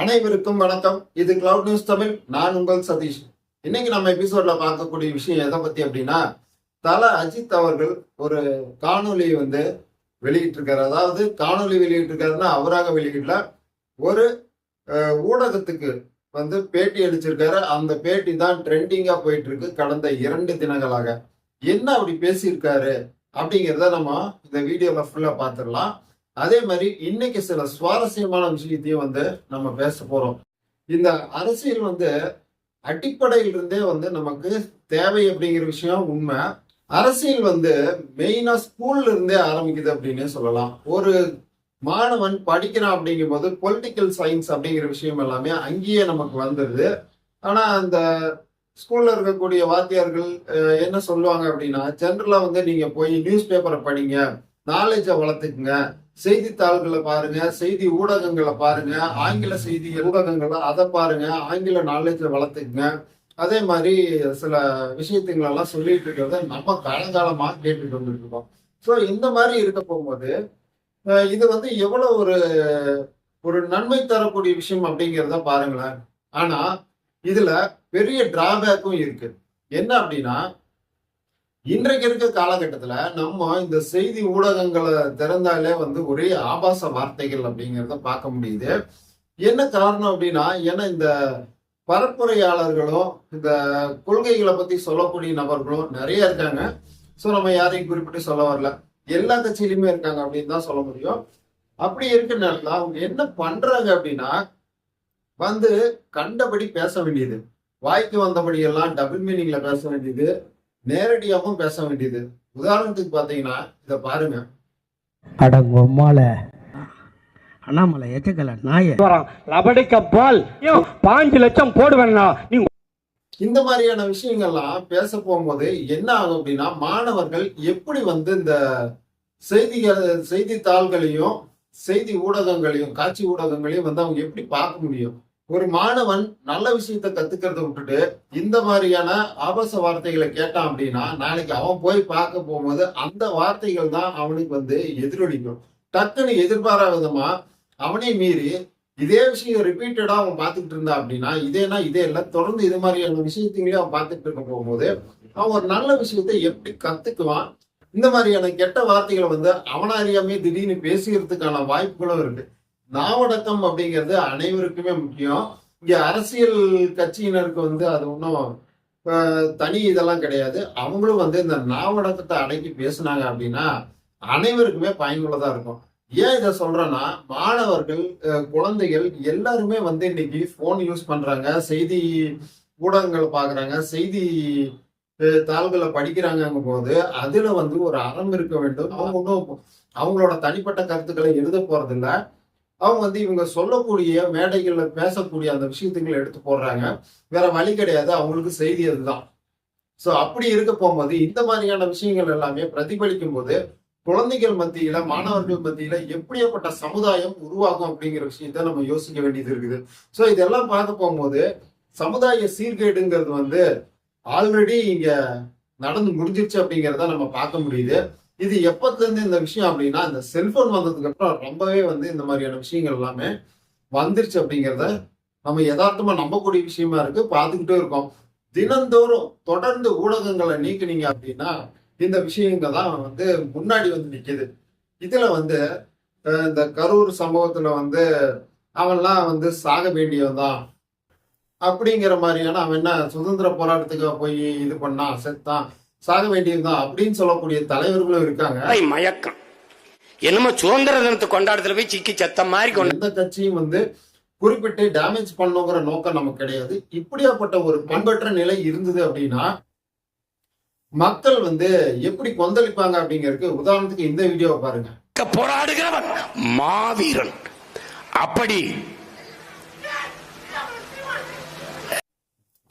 அனைவருக்கும் வணக்கம். இது கிளவுட் நியூஸ் தமிழ் நான் உங்கள் சதீஷ். இன்னைக்கு நம்ம எபிசோட்ல பார்க்கக்கூடிய விஷயம் எதை பத்தி அப்படின்னா தல அஜித் அவர்கள் ஒரு காணொலி வந்து வெளியிட்டிருக்காரு. அதாவது காணொலி வெளியிட்டிருக்காருன்னா அவராக வெளியிடல. ஒரு ஊடகத்துக்கு வந்து பேட்டி அளிச்சிருக்காரு. அந்த பேட்டி தான் ட்ரெண்டிங்கா போயிட்டு இருக்கு கடந்த இரண்டு தினங்களாக. என்ன அப்படி பேசியிருக்காரு அப்படிங்கிறத நம்ம இந்த வீடியோல ஃபுல்லா பார்த்துடலாம். அதே மாதிரி இன்னைக்கு சில சுவாரஸ்யமான விஷயத்தையும் வந்து நம்ம பேச போறோம். இந்த அரசியல் வந்து அடிப்படையிலிருந்தே வந்து நமக்கு தேவை அப்படிங்கிற விஷயம் உண்மை. அரசியல் வந்து மெயினா ஸ்கூல்ல இருந்தே ஆரம்பிக்குது அப்படின்னு சொல்லலாம். ஒரு மாணவன் படிக்கிறான் அப்படிங்கும் போது பொலிட்டிக்கல் சயின்ஸ் அப்படிங்கிற விஷயம் எல்லாமே அங்கேயே நமக்கு வந்துடுது ஆனா அந்த ஸ்கூல்ல இருக்கக்கூடிய வாத்தியார்கள் என்ன சொல்லுவாங்க அப்படின்னா ஜென்ரலா வந்து நீங்க போய் நியூஸ் பேப்பரை படிங்க நாலேஜை வளர்த்துக்குங்க. செய்தித்தாள்களை பாருங்க செய்தி ஊடகங்களை பாருங்க ஆங்கில செய்தி ஊடகங்களை அதை பாருங்க ஆங்கில நாலேஜை வளர்த்துக்குங்க. அதே மாதிரி சில விஷயத்துங்களெல்லாம் சொல்லிட்டு இருக்கிறத நம்ம காலங்காலமா கேட்டுட்டு வந்துட்டு இருக்கோம் ஸோ இந்த மாதிரி இருக்க போகும்போது இது வந்து எவ்வளவு ஒரு ஒரு நன்மை தரக்கூடிய விஷயம் அப்படிங்கிறத பாருங்களேன். ஆனா இதுல பெரிய டிராபேக்கும் இருக்கு. என்ன அப்படின்னா இன்றைக்கு இருக்க காலகட்டத்துல நம்ம இந்த செய்தி ஊடகங்களை திறந்தாலே வந்து ஒரே ஆபாச வார்த்தைகள் அப்படிங்கிறத பார்க்க முடியுது. என்ன காரணம் அப்படின்னா ஏன்னா இந்த பரப்புரையாளர்களும் இந்த கொள்கைகளை பத்தி சொல்லக்கூடிய நபர்களும் நிறைய இருக்காங்க. ஸோ நம்ம யாரையும் குறிப்பிட்டு சொல்ல வரல. எல்லா கட்சியிலுமே இருக்காங்க அப்படின்னு தான் சொல்ல முடியும். அப்படி இருக்க அவங்க என்ன பண்றாங்க அப்படின்னா வந்து கண்டபடி பேச வேண்டியது. வாய்க்கு வந்தபடி எல்லாம் டபுள் மீனிங்ல பேச வேண்டியது. நேரடியாகவும் பேச வேண்டியது. உதாரணத்துக்கு பாத்தீங்கன்னா இத பாருங்க. அடங்கொம்மால அண்ணாமலை எச்சக்கல நாய. லபடிக்க பால். பாஞ்சு லட்சம் போடுவேண்ணா நீ இந்த மாதிரியான விஷயங்கள்லாம் பேச போகும்போது என்ன ஆகும் அப்படின்னா மாணவர்கள் எப்படி வந்து இந்த செய்திகள் செய்தித்தாள்களையும் செய்தி ஊடகங்களையும் காட்சி ஊடகங்களையும் வந்து அவங்க எப்படி பார்க்க முடியும்? ஒரு மாணவன் நல்ல விஷயத்த கத்துக்கிறத விட்டுட்டு இந்த மாதிரியான ஆபாச வார்த்தைகளை கேட்டான் அப்படின்னா நாளைக்கு அவன் போய் பார்க்க போகும்போது அந்த வார்த்தைகள் தான் அவனுக்கு வந்து எதிரொலிக்கும். டக்குன்னு எதிர்பாராத விதமா அவனை மீறி இதே விஷயம் ரிப்பீட்டடா அவன் பார்த்துக்கிட்டு இருந்தா அப்படின்னா இதேனா இதே இல்லை தொடர்ந்து இது மாதிரியான விஷயத்தையும் அவன் பார்த்துட்டு இருக்க போகும்போது அவன் ஒரு நல்ல விஷயத்தை எப்படி கத்துக்குவான்? இந்த மாதிரியான கெட்ட வார்த்தைகளை வந்து அவன அறியாமே திடீர்னு பேசுகிறதுக்கான வாய்ப்புகளும் இருக்கு. நாவடக்கம் அப்படிங்கிறது அனைவருக்குமே முக்கியம். இங்க அரசியல் கட்சியினருக்கு வந்து அது ஒன்றும் தனி இதெல்லாம் கிடையாது. அவங்களும் வந்து இந்த நாவடக்கத்தை அடக்கி பேசுனாங்க அப்படின்னா அனைவருக்குமே பயனுள்ளதா இருக்கும். ஏன் இதை சொல்றேன்னா மாணவர்கள் குழந்தைகள் எல்லாருமே வந்து இன்னைக்கு ஃபோன் யூஸ் பண்றாங்க செய்தி ஊடகங்களை பாக்குறாங்க செய்தி தாள்களை படிக்கிறாங்க போது அதுல வந்து ஒரு அறம் இருக்க வேண்டும். அவங்க ஒன்றும் அவங்களோட தனிப்பட்ட கருத்துக்களை எழுத போறதில்லை. அவங்க வந்து இவங்க சொல்லக்கூடிய மேடைகள்ல பேசக்கூடிய அந்த விஷயத்துங்களை எடுத்து போடுறாங்க. வேற வழி கிடையாது. அவங்களுக்கு செய்தி அதுதான். ஸோ அப்படி இருக்க போகும்போது இந்த மாதிரியான விஷயங்கள் எல்லாமே பிரதிபலிக்கும் போது குழந்தைகள் மத்தியில மாணவர்கள் மத்தியில எப்படியாப்பட்ட சமுதாயம் உருவாகும் அப்படிங்கிற விஷயத்த நம்ம யோசிக்க வேண்டியது இருக்குது. ஸோ இதெல்லாம் பார்க்க போகும்போது சமுதாய சீர்கேடுங்கிறது வந்து ஆல்ரெடி இங்க நடந்து முடிஞ்சிருச்சு அப்படிங்கிறத நம்ம பார்க்க முடியுது. இது எப்பத்துலேருந்து இந்த விஷயம் அப்படின்னா இந்த செல்போன் வந்ததுக்கு அப்புறம் ரொம்பவே வந்து இந்த மாதிரியான விஷயங்கள் எல்லாமே வந்துருச்சு அப்படிங்கிறத நம்ம யதார்த்தமா நம்பக்கூடிய விஷயமா இருக்கு. பார்த்துக்கிட்டே இருக்கோம். தினந்தோறும் தொடர்ந்து ஊடகங்களை நீக்கினீங்க அப்படின்னா இந்த விஷயங்கள் தான் வந்து முன்னாடி வந்து நிற்கிது இதுல வந்து இந்த கரூர் சம்பவத்துல வந்து அவன்லாம் வந்து சாக வேண்டியவன் தான். அப்படிங்கிற மாதிரியான அவன் என்ன சுதந்திர போராட்டத்துக்கு போய் இது பண்ணான் செத்தான். சாக வேண்டியதுதான் அப்படின்னு சொல்லக்கூடிய தலைவர்களும் இருக்காங்க. மயக்கம். என்னமோ சுதந்திர தினத்தை கொண்டாடத்துல போய் சிக்கி செத்த மாதிரி கொண்டு எந்த கட்சியும் வந்து குறிப்பிட்டு டேமேஜ் பண்ணுங்கிற நோக்கம் நமக்கு கிடையாது. இப்படியாப்பட்ட ஒரு பண்பற்ற நிலை இருந்தது அப்படின்னா மக்கள் வந்து எப்படி கொந்தளிப்பாங்க அப்படிங்கிறதுக்கு உதாரணத்துக்கு இந்த வீடியோவை பாருங்க. போராடுகிறவன் மாவீரன். அப்படி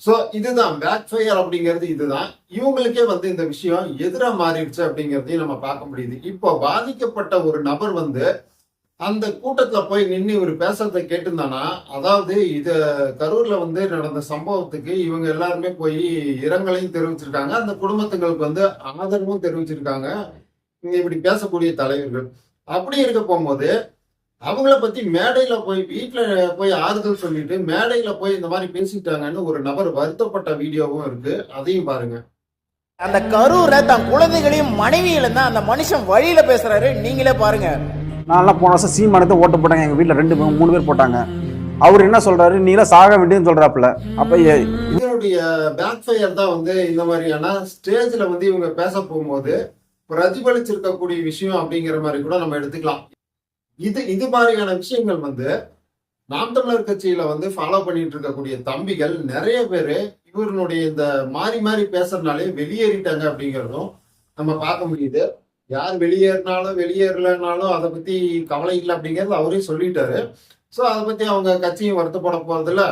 ஸோ இதுதான் பேக் ஃபயர் அப்படிங்கிறது இதுதான். இவங்களுக்கே வந்து இந்த விஷயம் எதிராக மாறிடுச்சு அப்படிங்கிறதையும் நம்ம பார்க்க முடியுது. இப்போ பாதிக்கப்பட்ட ஒரு நபர் வந்து அந்த கூட்டத்தில் போய் நின்று இவர் பேசுறத கேட்டிருந்தானா அதாவது இது கரூர்ல வந்து நடந்த சம்பவத்துக்கு இவங்க எல்லாருமே போய் இரங்கலையும் தெரிவிச்சிருக்காங்க. அந்த குடும்பத்துங்களுக்கு வந்து ஆதரவும் தெரிவிச்சிருக்காங்க. இப்படி பேசக்கூடிய தலைவர்கள். அப்படி இருக்க போகும்போது அவங்கள பத்தி மேடையில போய் வீட்டுல போய் ஆறுதல் சொல்லிட்டு மேடையில போய் இந்த மாதிரி பேசிட்டாங்கன்னு ஒரு நபர் வருத்தப்பட்ட வீடியோவும் இருக்கு. அதையும் பாருங்க. அந்த கரூரை தன் குழந்தைகளையும் மனைவியில தான் அந்த மனுஷன் வழியில பேசுறாரு. நீங்களே பாருங்க. நான்லாம் போன வருஷம் சீமானத்தை ஓட்டு போட்டாங்க. எங்கள் வீட்டில் ரெண்டு பேர், மூணு பேர் போட்டாங்க. அவர் என்ன சொல்றாரு? நீலாம் சாக வேண்டியதுன்னு சொல்றாப்புல. அப்போ இதனுடைய பேக் ஃபயர் தான் வந்து இந்த மாதிரியான ஸ்டேஜ்ல வந்து இவங்க பேச போகும்போது பிரதிபலிச்சிருக்கக்கூடிய விஷயம் அப்படிங்கிற மாதிரி கூட நம்ம எடுத்துக்கலாம். இது இது மாதிரியான விஷயங்கள் வந்து நாம் தமிழர் கட்சியில வந்து ஃபாலோ பண்ணிட்டு இருக்கக்கூடிய தம்பிகள் நிறைய பேர் இவருடைய இந்த மாறி மாறி பேசுறதுனாலே வெளியேறிட்டாங்க அப்படிங்கிறதும் நம்ம பார்க்க முடியுது. யார் வெளியேறினாலும் வெளியேறலனாலும் அதை பத்தி கவலை இல்லை அப்படிங்கிறது அவரே சொல்லிட்டாரு. ஸோ அதை பத்தி அவங்க கட்சியும் வருத்தப்பட போறதில்ல.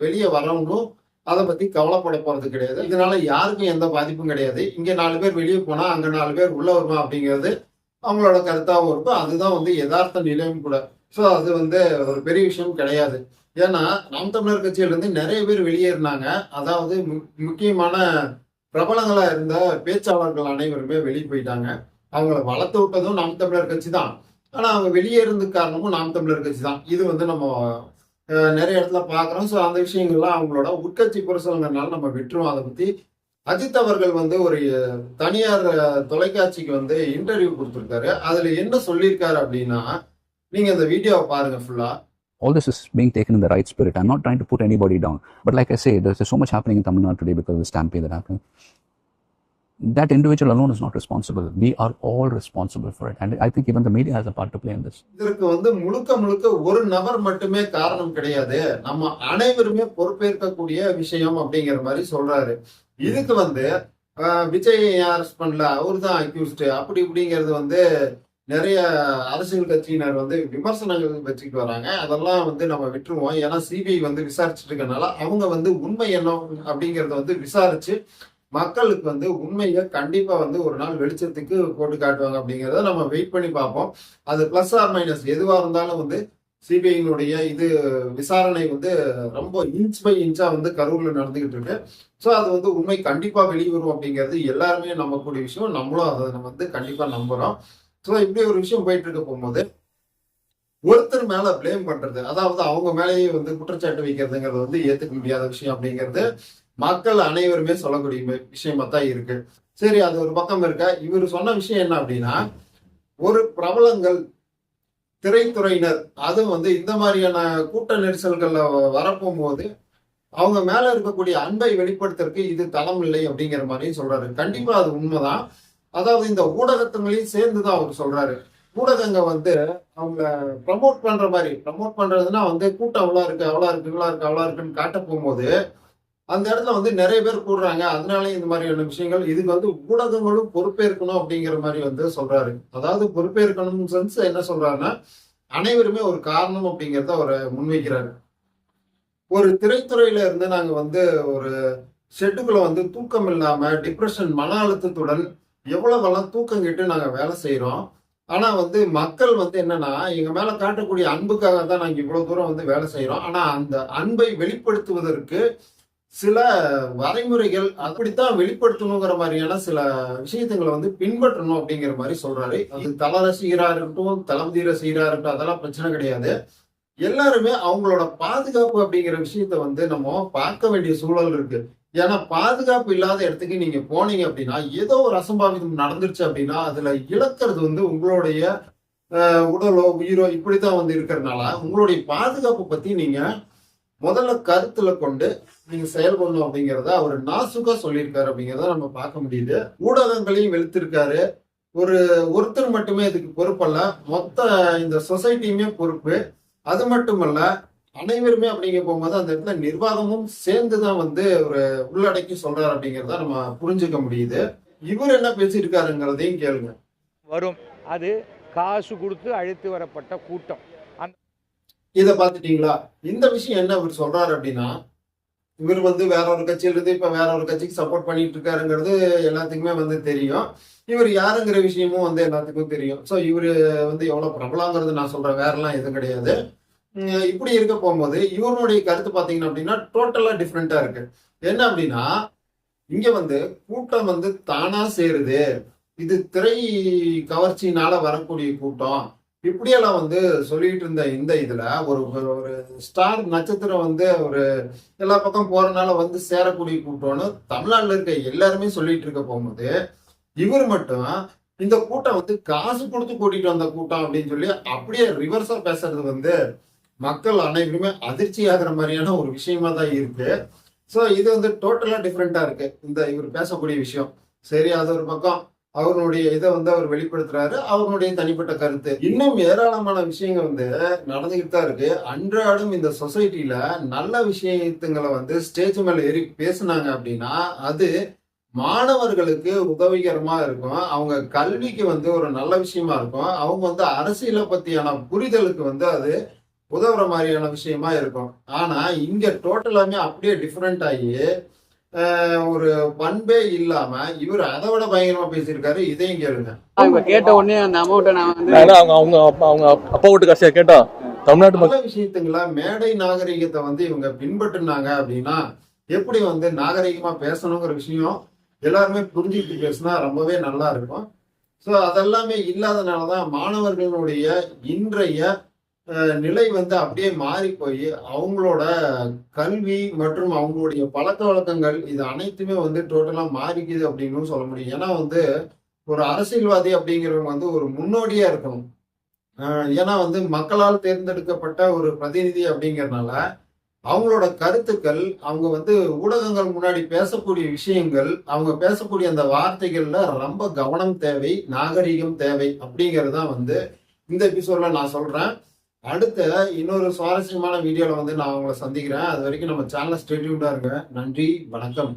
வெளியே வரவங்களும் அதை பத்தி கவலைப்பட போறது கிடையாது. இதனால யாருக்கும் எந்த பாதிப்பும் கிடையாது. இங்க நாலு பேர் வெளியே போனா அங்க நாலு பேர் உள்ள வருமா அப்படிங்கிறது அவங்களோட கருத்தாகவும் இருக்கும் அதுதான் வந்து யதார்த்த நிலையும் கூட. ஸோ அது வந்து ஒரு பெரிய விஷயம் கிடையாது. ஏன்னா நாம் தமிழர் கட்சியிலேருந்து நிறைய பேர் வெளியேறினாங்க. அதாவது மு- முக்கியமான பிரபலங்களாக இருந்த பேச்சாளர்கள் அனைவருமே வெளியே போயிட்டாங்க. அவங்கள வளர்த்து விட்டதும் நாம் தமிழர் கட்சி தான். ஆனால் அவங்க வெளியேறதுக்கு காரணமும் நாம் தமிழர் கட்சி தான். இது வந்து நம்ம நிறைய இடத்துல பார்க்குறோம். ஸோ அந்த விஷயங்கள்லாம் அவங்களோட உட்கட்சி புரசலங்கிறனால நம்ம விட்டுருவோம். அதை பற்றி அஜித் அவர்கள் வந்து ஒரு தனியார் தொலைக்காட்சிக்கு வந்து இன்டர்வியூ கொடுத்துருக்காரு அதுல என்ன சொல்லியிருக்காரு அப்படின்னா நீங்க இந்த வீடியோவை பாருங்க ஃபுல்லா all this is being taken in the right spirit. I'm not trying to put anybody down. But like I say, there's, there's so much happening in Tamil Nadu today because of the stampede that happened. That individual alone is not responsible. We are all responsible for it. And I think even the media has a part to play in this. இதற்கு வந்து முழுக்க முழுக்க ஒரு நபர் மட்டுமே காரணம் கிடையாது நம்ம அனைவருமே பொறுப்பேற்கக்கூடிய விஷயம் அப்படிங்கிற மாதிரி சொல்றாரு இதுக்கு வந்து விஜய் அரெஸ்ட் பண்ணல அவரு தான் அக்யூஸ்டு அப்படி இப்படிங்கிறது வந்து நிறைய அரசியல் கட்சியினர் வந்து விமர்சனங்கள் வச்சுக்கிட்டு வராங்க அதெல்லாம் வந்து நம்ம விட்டுருவோம் ஏன்னா சிபிஐ வந்து விசாரிச்சுட்டு இருக்கனால அவங்க வந்து உண்மை என்ன அப்படிங்கறத வந்து விசாரிச்சு மக்களுக்கு வந்து உண்மையை கண்டிப்பா வந்து ஒரு நாள் வெளிச்சத்துக்கு போட்டு காட்டுவாங்க அப்படிங்கிறத நம்ம வெயிட் பண்ணி பார்ப்போம். அது பிளஸ் ஆர் மைனஸ் எதுவாக இருந்தாலும் வந்து சிபிஐனுடைய இது விசாரணை வந்து ரொம்ப இன்ச் பை இன்ச்சா வந்து கரூர்ல நடந்துகிட்டு இருக்கு. ஸோ அது வந்து உண்மை கண்டிப்பா வெளிவரும் அப்படிங்கிறது எல்லாருமே நம்பக்கூடிய விஷயம். நம்மளும் அதை நம்ம வந்து கண்டிப்பா நம்புறோம். ஸோ இப்படி ஒரு விஷயம் போயிட்டு இருக்க போகும்போது ஒருத்தர் மேல ப்ளேம் பண்றது அதாவது அவங்க மேலேயே வந்து குற்றச்சாட்டு வைக்கிறதுங்கிறது வந்து ஏத்துக்க முடியாத விஷயம் அப்படிங்கிறது மக்கள் அனைவருமே சொல்லக்கூடிய விஷயமா தான் இருக்கு. சரி அது ஒரு பக்கம் இருக்க? இவர் சொன்ன விஷயம் என்ன அப்படின்னா ஒரு பிரபலங்கள் திரைத்துறையினர் அதுவும் வந்து இந்த மாதிரியான கூட்ட நெரிசல்கள்ல வ- வரப்போகும்போது அவங்க மேல இருக்கக்கூடிய அன்பை வெளிப்படுத்துறதுக்கு இது தளம் இல்லை அப்படிங்கிற மாதிரியும் சொல்றாரு. கண்டிப்பா அது உண்மைதான். அதாவது இந்த ஊடகத்துங்களையும் சேர்ந்துதான் அவர் சொல்றாரு. ஊடகங்க வந்து அவங்கள ப்ரமோட் பண்ற மாதிரி ப்ரமோட் பண்றதுன்னா வந்து கூட்டம் அவ்வளோ இருக்கு அவ்வளோ இருக்கு இவ்வளோ இருக்கு அவ்வளோ இருக்குன்னு காட்ட போகும்போது அந்த இடத்துல வந்து நிறைய பேர் கூடுறாங்க. அதனால இந்த மாதிரியான விஷயங்கள் இதுக்கு வந்து ஊடகங்களும் பொறுப்பேற்கணும் அப்படிங்கிற மாதிரி வந்து சொல்றாரு. அதாவது பொறுப்பேற்கணும் சென்ஸ் என்ன சொல்றாருன்னா அனைவருமே ஒரு காரணம் அப்படிங்கிறத அவரை முன்வைக்கிறாரு. ஒரு திரைத்துறையில இருந்து நாங்க வந்து ஒரு ஷெட்டுக்குள்ள வந்து தூக்கம் இல்லாம டிப்ரெஷன் மன அழுத்தத்துடன் எவ்வளவெல்லாம் தூக்கம் கிட்டு நாங்க வேலை செய்யறோம் ஆனா வந்து மக்கள் வந்து என்னன்னா எங்க மேல காட்டக்கூடிய அன்புக்காக தான் நாங்க இவ்வளவு தூரம் வந்து வேலை செய்யறோம் ஆனா அந்த அன்பை வெளிப்படுத்துவதற்கு சில வரைமுறைகள் அப்படித்தான் வெளிப்படுத்தணுங்கிற மாதிரியான சில விஷயத்துங்களை வந்து பின்பற்றணும் அப்படிங்கிற மாதிரி சொல்றாரு. அது தல ரசிகரா இருக்கட்டும் தளபதி ரசிகரா இருக்கட்டும் அதெல்லாம் பிரச்சனை கிடையாது. எல்லாருமே அவங்களோட பாதுகாப்பு அப்படிங்கிற விஷயத்த வந்து நம்ம பார்க்க வேண்டிய சூழல் இருக்கு. ஏன்னா பாதுகாப்பு இல்லாத இடத்துக்கு நீங்க போனீங்க அப்படின்னா ஏதோ ஒரு அசம்பாவிதம் நடந்துருச்சு அப்படின்னா அதுல இழக்கிறது வந்து உங்களுடைய உடலோ உயிரோ இப்படித்தான் வந்து இருக்கிறதுனால உங்களுடைய பாதுகாப்பு பத்தி நீங்க முதல்ல கருத்துல கொண்டு நீங்க செயல்படணும் அப்படிங்கிறத அவர் நாசுக்கா சொல்லியிருக்காரு அப்படிங்கிறத நம்ம பார்க்க முடியுது. ஊடகங்களையும் வெளுத்திருக்காரு. ஒரு ஒருத்தர் மட்டுமே இதுக்கு பொறுப்பல்ல. மொத்த இந்த சொசைட்டியுமே பொறுப்பு. அது மட்டுமல்ல அனைவருமே அப்படிங்க போகும்போது அந்த இடத்துல நிர்வாகமும் சேர்ந்து தான் வந்து ஒரு உள்ளடக்கி சொல்றாரு அப்படிங்கிறத நம்ம புரிஞ்சுக்க முடியுது. இவர் என்ன பேசியிருக்காருங்கிறதையும் கேளுங்க. வரும். அது காசு கொடுத்து அழைத்து வரப்பட்ட கூட்டம். இதை பார்த்துட்டீங்களா? இந்த விஷயம் என்ன இவர் சொல்றாரு அப்படின்னா இவர் வந்து வேற ஒரு கட்சியிலிருந்து இப்ப வேற ஒரு கட்சிக்கு சப்போர்ட் பண்ணிட்டு இருக்காருங்கிறது எல்லாத்துக்குமே வந்து தெரியும். இவர் யாருங்கிற விஷயமும் வந்து எல்லாத்துக்கும் தெரியும். ஸோ இவர் வந்து எவ்வளவு பிரபலங்கிறது நான் சொல்றேன். வேறெல்லாம் எதுவும் கிடையாது. இப்படி இருக்க போகும்போது இவருடைய கருத்து பார்த்தீங்கன்னா அப்படின்னா டோட்டலா டிஃப்ரெண்டா இருக்கு. என்ன அப்படின்னா இங்க வந்து கூட்டம் வந்து தானா சேருது. இது திரை கவர்ச்சியினால வரக்கூடிய கூட்டம். இப்படியெல்லாம் வந்து சொல்லிட்டு இருந்த இந்த இதுல ஒரு ஒரு- ஒரு ஸ்டார் நட்சத்திரம் வந்து ஒரு எல்லா பக்கம் போறதுனால வந்து சேரக்கூடிய கூட்டம்னு தமிழ்நாட்டில் இருக்க எல்லாருமே சொல்லிட்டு இருக்க போகும்போது இவர் மட்டும் இந்த கூட்டம் வந்து காசு கொடுத்து கூட்டிட்டு வந்த கூட்டம் அப்படின்னு சொல்லி அப்படியே ரிவர்ஸா பேசுறது வந்து மக்கள் அனைவருமே அதிர்ச்சி ஆகிற மாதிரியான ஒரு விஷயமா தான் இருக்கு. ஸோ இது வந்து டோட்டலா டிஃப்ரெண்டா இருக்கு. இந்த இவர் பேசக்கூடிய விஷயம். சரி அது ஒரு பக்கம் அவருடைய இதை வந்து அவர் வெளிப்படுத்துறாரு அவருடைய தனிப்பட்ட கருத்து. இன்னும் ஏராளமான விஷயங்கள் வந்து நடந்துகிட்டு தான் இருக்கு. அன்றாடம் இந்த சொசைட்டில நல்ல விஷயத்துங்களை வந்து ஸ்டேஜ் மேல ஏறி பேசுனாங்க அப்படின்னா அது மாணவர்களுக்கு உதவிகரமா இருக்கும். அவங்க கல்விக்கு வந்து ஒரு நல்ல விஷயமா இருக்கும். அவங்க வந்து அரசியலை பத்தியான புரிதலுக்கு வந்து அது உதவுற மாதிரியான விஷயமா இருக்கும். ஆனா இங்க டோட்டலாமே அப்படியே டிஃப்ரெண்ட் ஆகி ஒரு பண்பே இல்லாம இவர் அதை விட பயங்கரமா பேசியிருக்காரு இதையும் கேளுங்க. அவங்க கேட்ட உடனே அந்த அமௌண்ட்டை நான் வந்து அவங்க அவங்க அப்பா அவங்க அப்பா வீட்டு காசியா கேட்டா தமிழ்நாட்டு மக்கள் விஷயத்துங்களா மேடை நாகரிகத்தை வந்து இவங்க பின்பற்றினாங்க அப்படின்னா எப்படி வந்து நாகரிகமா பேசணுங்கிற விஷயம் எல்லாருமே புரிஞ்சுக்கிட்டு பேசினா ரொம்பவே நல்லா இருக்கும். ஸோ அதெல்லாமே இல்லாதனாலதான் மாணவர்களுடைய இன்றைய நிலை வந்து அப்படியே மாறி போய் அவங்களோட கல்வி மற்றும் அவங்களுடைய பழக்க வழக்கங்கள் இது அனைத்துமே வந்து டோட்டலாக மாறிக்குது அப்படின்னு சொல்ல முடியும். ஏன்னா வந்து ஒரு அரசியல்வாதி அப்படிங்கிறவங்க வந்து ஒரு முன்னோடியாக இருக்கணும். ஏன்னா வந்து மக்களால் தேர்ந்தெடுக்கப்பட்ட ஒரு பிரதிநிதி அப்படிங்கிறனால அவங்களோட கருத்துக்கள் அவங்க வந்து ஊடகங்கள் முன்னாடி பேசக்கூடிய விஷயங்கள் அவங்க பேசக்கூடிய அந்த வார்த்தைகள்ல ரொம்ப கவனம் தேவை நாகரிகம் தேவை அப்படிங்கிறது தான் வந்து இந்த எபிசோட்ல நான் சொல்றேன். அடுத்த இன்னொரு சுவாரஸ்யமான வீடியோவில் வந்து நான் உங்களை சந்திக்கிறேன். அது வரைக்கும் நம்ம சேனலை ஸ்டேட்யூண்டா இருங்க. நன்றி வணக்கம்.